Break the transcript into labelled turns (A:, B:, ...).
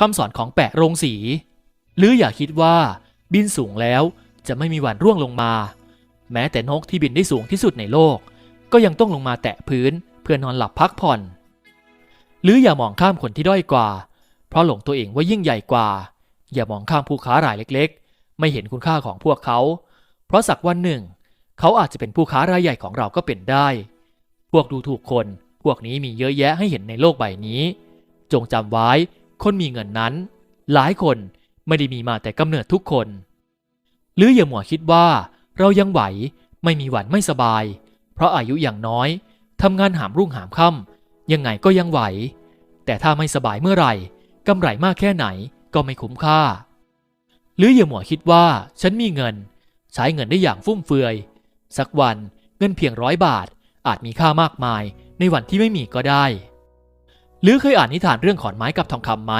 A: คำสอนของแปะโรงสี หรืออย่าคิดว่า บินสูงแล้วจะไม่มีวันร่วงลงมา แม้แต่นกที่บินได้สูงที่สุดในโลก ก็ยังต้องลงมาแตะพื้นเพื่อนอนหลับพักผ่อน หรืออย่ามองข้ามคนที่ด้อยกว่า เพราะหลงตัวเองว่ายิ่งใหญ่กว่า อย่ามองข้ามผู้ค้ารายเล็ก ๆ ไม่เห็นคุณค่าของพวกเขา เพราะสักวันหนึ่ง เขาอาจจะเป็นผู้ค้ารายใหญ่ของเราก็เป็นได้ พวกดูถูกคนพวกนี้มีเยอะแยะให้เห็นในโลกใบนี้ จงจำไว้ คนมีเงินนั้น หลายคนไม่ได้มีมาแต่กำเนิดทุกคน หรืออย่าหมัวคิดว่าเรายังไหวไม่มีวันไม่สบาย เพราะอายุอย่างน้อยทำงานหามรุ่งหามค่ำยังไงก็ยังไหว แต่ถ้าไม่สบายเมื่อไหร่กำไรมากแค่ไหนก็ไม่คุ้มค่า หรืออย่าหมัวคิดว่าฉันมีเงิน ใช้เงินได้อย่างฟุ่มเฟือย สักวันเงินเพียงร้อยบาทอาจมีค่ามากมายในวันที่ไม่มีก็ได้ หรือเคยอ่านนิทานเรื่องขอนไม้กับทองคำไหม